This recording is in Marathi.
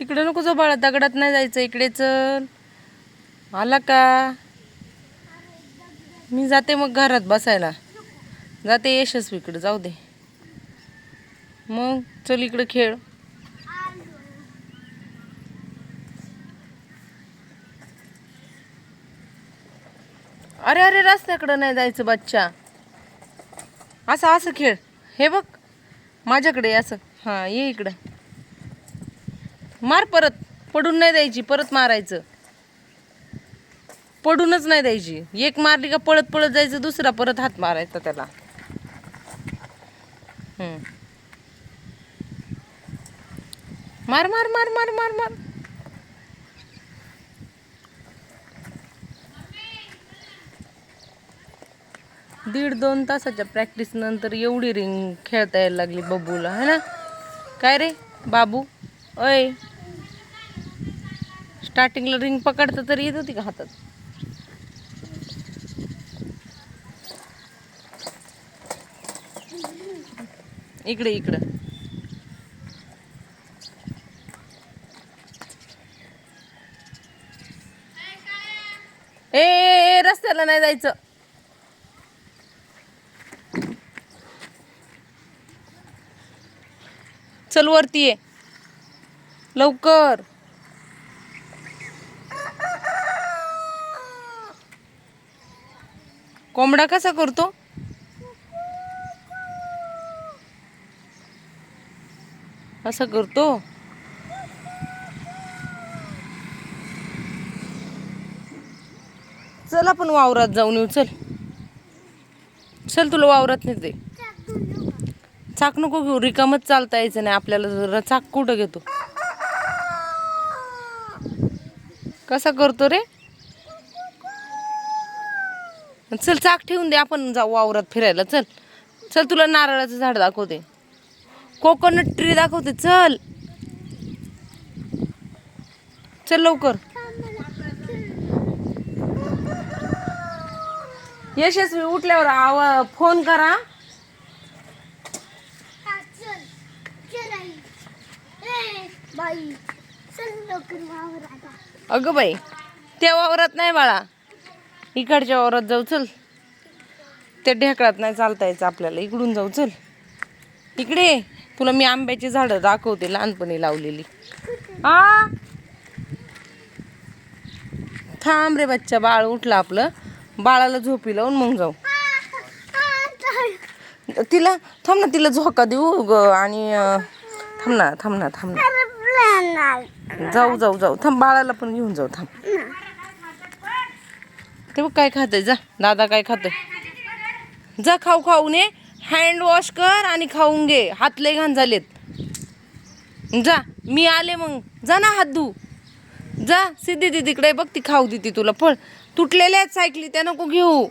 तिकडे नको जो बाळा दगडात नाही जायचं इकडे चल. आला का? मी जाते मग घरात बसायला. जाते यशस्वीकडे जाऊ दे. मग चल इकडे खेळ. अरे अरे रस्त्याकडं नाही जायचं बच्चा. असं असं खेळ. हे बघ माझ्याकडे असं. हां ये इकडं. मार परत. पडून नाही द्यायची परत मारायचं. पडूनच नाही द्यायची. एक मारली का पळत पळत जायचं दुसरा परत हात मारायचा त्याला. मार मार मार मार मार मार. दीड दोन तासाच्या प्रॅक्टिस नंतर एवढी रिंग खेळता यायला लागली बबूला है ना? काय रे? बाबू? अय. स्टार्टिंगला रिंग पकडतं तरी येत होती का हातात? इकडे इकडं. ए, रस्त्याला नाही जायचं. चल वरती ये. लवकर. कोंबडा कसा करतो? असं करतो? चल आपण वावरात जाऊन येऊ चल. चल तुला वावरात नेते चाक नको घेऊ रिकामच चालता यायचं नाही आपल्याला जरा चाक कुठं घेतो? कसा करतो रे? चल चाक ठेवून दे आपण जाऊ वावरात फिरायला. चल. चल तुला नारळाचं झाड दाखवते. कोकोनट ट्री दाखवते चल. चल लवकर. यशस्वी उठल्यावर आवा फोन करा. अगं बाई त्या वावरात नाही बाळा. इकडच्या वावरात जाऊ चल. त्या ढेकळात नाही चालता यायचं आपल्याला. इकडून जाऊ चल. इकडे तुला मी आंब्याची झाडं दाखवते लहानपणी लावलेली. आ? थांब रे बच्चा बाळ उठलं आपलं. बाळाला झोपी लावून मग जाऊ. तिला थांब ना तिला झोका देऊ ग आणि थांब ना थांब ना थांब ना. जाऊ जाऊ जाऊ. थांब बाळाला पण घेऊन जाऊ थांब. ते बघ काय खाते जा. दादा काय खाते जा खाऊ खाऊ ने. हँड वॉश कर आणि खाऊन घे. हात लय घाण झालेत. जा. मी आले मग. जा ना हात धू. जा सिद्धी दिदीकडे बघ ती खाऊ देते तुला. फळ तुटलेल्या आहेत सायकली त्या नको घेऊ.